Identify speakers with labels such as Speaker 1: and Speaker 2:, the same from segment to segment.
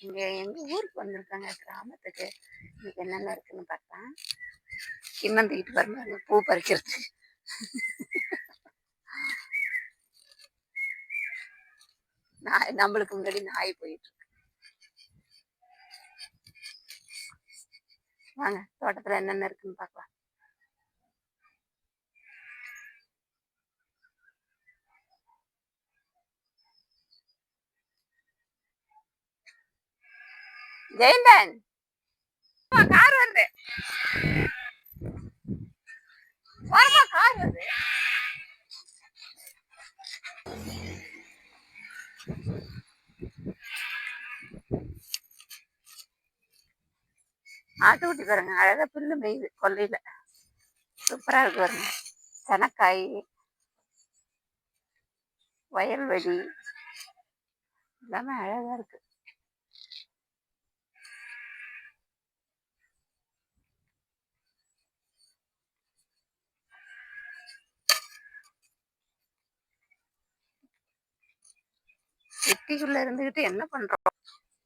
Speaker 1: இங்க எங்க ஊருக்கு வந்திருக்காங்க கிராமத்துக்கு. இன்னைக்கு என்னென்ன இருக்குன்னு பார்த்தா கிண்ணம் தூக்கிட்டு பாருங்க பூ பறிக்கிறது. நாய் நம்மளுக்கு முன்னாடி நாய் போயிட்டு இருக்கு. வாங்க தோட்டத்துல என்னென்ன இருக்குன்னு பார்க்கலாம். ஜெயந்தன் கார் வருது வரமா கார் வருது ஆட்டுக்குட்டி பாருங்க அழகா புல்லு மேயுது கொல்லையில. சூப்பரா இருக்கு பாருங்க. சனக்காய் வயல்வெளி எல்லாமே அழகா இருக்கு. சிட்டிக்குள்ள இருந்துகிட்டு என்ன பண்றோம்?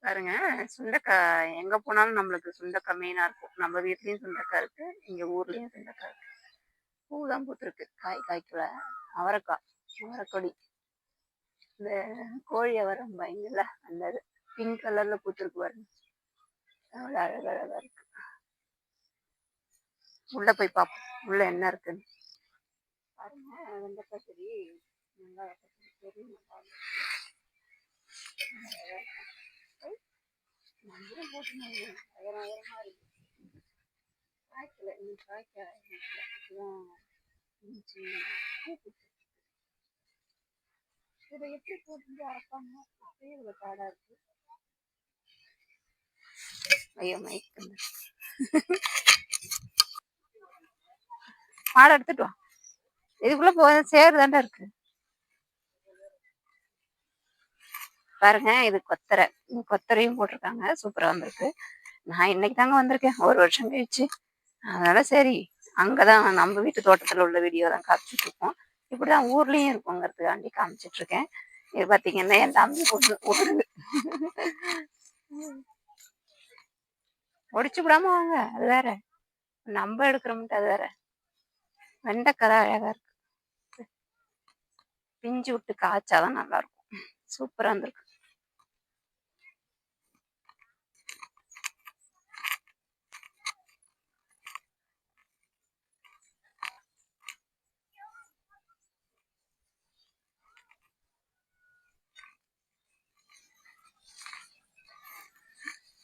Speaker 1: பாருங்க சுண்டைக்காய் எங்க போனாலும் நம்மளுக்கு சுண்டைக்காய் மெயினா இருக்கும். நம்ம வீட்லயும் சுண்டைக்காய் இருக்கு இங்க ஊர்லயும் சுண்டைக்காய் இருக்கு. பூ தான் பூத்துருக்கு. காய் காய்க்குள்ள அவரைக்காய் அவரைக்கொடி. இந்த கோழி அவரம் பயங்கல அந்த பிங்க் கலர்ல பூத்துருக்கு பாருங்க. அவ்வளோ அழகழகா இருக்கு. உள்ள போய் பார்ப்போம் உள்ள என்ன இருக்குன்னு. பாருங்க வெண்டைக்காய் செடி நல்லா பச்சடி நல்லா இதை எப்படி போட்டு அரைப்பாங்க அப்படியே இவ்வளவு காடா இருக்கு ஐயோ மைக் மாடை எடுத்துட்டு வா. இதுக்குள்ள போ சேரு தாண்டா இருக்கு. பாருங்க இது கொத்தரை. கொத்தரையும் போட்டிருக்காங்க. சூப்பரா வந்திருக்கு. நான் இன்னைக்கு தாங்க வந்திருக்கேன். ஒரு வருஷம் கழிச்சு. அதனால சரி அங்கதான் நம்ம வீட்டு தோட்டத்துல உள்ள வீடியோ தான் காமிச்சிட்டு இருக்கோம். இப்படிதான் ஊர்லயும் இருக்கோங்கிறதுக்காண்டி காமிச்சிட்டு இருக்கேன். இது பாத்தீங்கன்னா என் தம்பி பொண்ணு ஓடுது ஒடிச்சு விடாம வாங்க. அது வேற. நம்ம எடுக்கிறோம்ட்டு அது வேற. வெண்டைக்காய் அழகா இருக்கு. பிஞ்சு விட்டு காய்ச்சாதான் நல்லா இருக்கும். சூப்பரா இருந்திருக்கு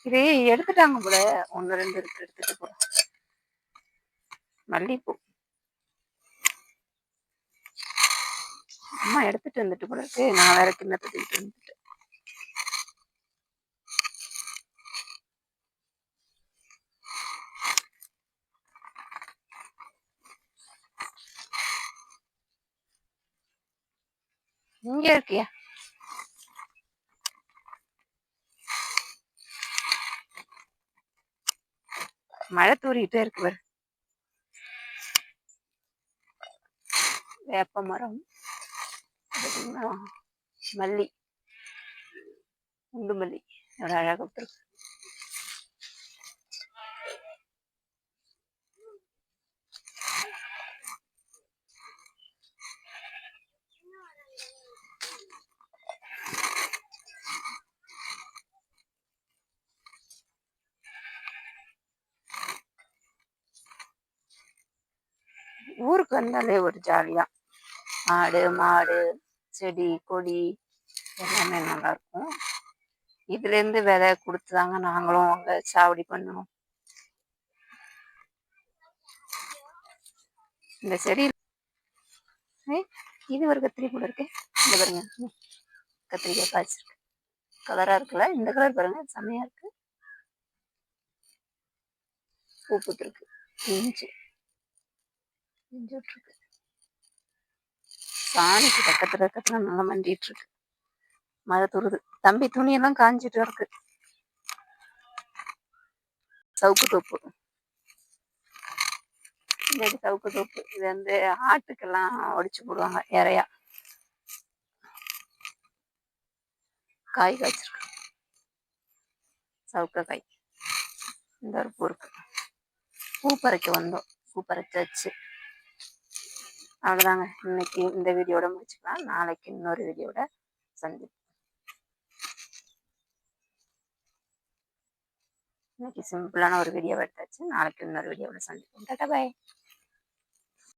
Speaker 1: இது எடுத்துட்டாங்க போல. ஒண்ணு ரெண்டு இருக்கு எடுத்துட்டு போல மல்லிகைப்பூ அம்மா எடுத்துட்டு வந்துட்டு போல இருக்கு. நான் வேற கிண்ணத்தை தூக்கிட்டு வந்துட்டு இங்க இருக்கியா? மழை தூரிக்கிட்டே இருக்கு பாரு. வேப்ப மரம் மல்லி குண்டு மல்லி. எவ்வளவு அழகா ஊருக்கு வந்தாலே ஒரு ஜாலியாக ஆடு மாடு செடி கொடி எல்லாமே நல்லா இருக்கும் இதுல இருந்து விதை கொடுத்துதாங்க நாங்களும் அங்கே சாவடி பண்ணுவோம். இந்த செடி இது ஒரு கத்திரி கூட இருக்கு. இந்த பாருங்க. கத்திரிக்காய் காய்ச்சிருக்கு. கலரா இருக்குல்ல? இந்த கலர் பாருங்க. செம்மையா இருக்கு. பூ பூத்துருக்கு. இஞ்சி. இஞ்சி சாணிக்கு பக்கத்துல பக்கத்துல நல்லா மண்டிட்டு இருக்கு மழை துருது. தம்பி துணியெல்லாம் காஞ்சிட்டு இருக்கு. சவுக்கு தோப்பு. இந்த சவுக்கு தோப்பு. இது வந்து ஆட்டுக்கெல்லாம் ஒடிச்சு போடுவாங்க இறையா காய் காய்ச்சிருக்கு. சவுக்கக்காய். இந்த ஒரு பூ இருக்கு பூ பறிக்க வந்தோம். பூ பறிச்சாச்சு. அவ்வளோதாங்க இன்னைக்கு இந்த வீடியோட முடிச்சுக்கலாம். நாளைக்கு இன்னொரு வீடியோட சந்திப்போம். இன்னைக்கு சிம்பிளான ஒரு வீடியோ எடுத்தாச்சு. நாளைக்கு இன்னொரு வீடியோவில் சந்திப்போம். Tata bye.